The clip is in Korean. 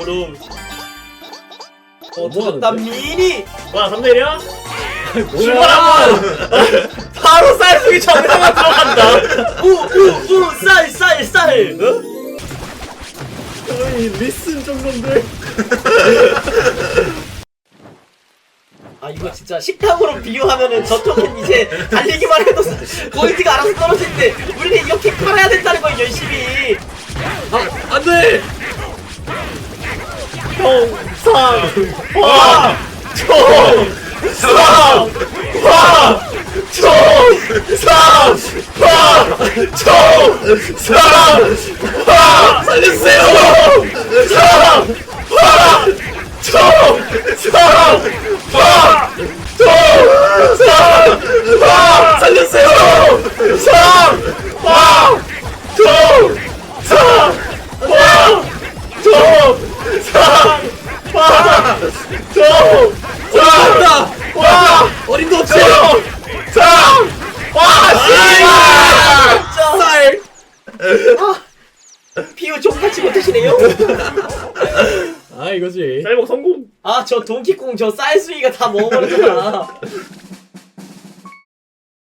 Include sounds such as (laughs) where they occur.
그럼 어뭐 터졌다 하는데? 미니 뭐야 3대1이야? 출발 한 번 바로 쌀속이 정면에 들어간다 우우우 쌀쌀쌀 어? 거의 리슨 정도인데. (laughs) 아 이거 진짜 식당으로 비유하면은 저쪽은 이제 달리기만 해도 (laughs) 포인트가 알아서 떨어지는데 우리는 이렇게 팔아야 된다는 거야 열심히 살려주세요! 상! 와! 와! 총! 왔다! 와! 어림도! 와! 씨발! 진짜! 쌀! 피우 종같이 못하시네요? 아, 이거지. 쌀먹 성공 아, 저 동키콩 저 쌀수이가 다 먹어버렸잖아.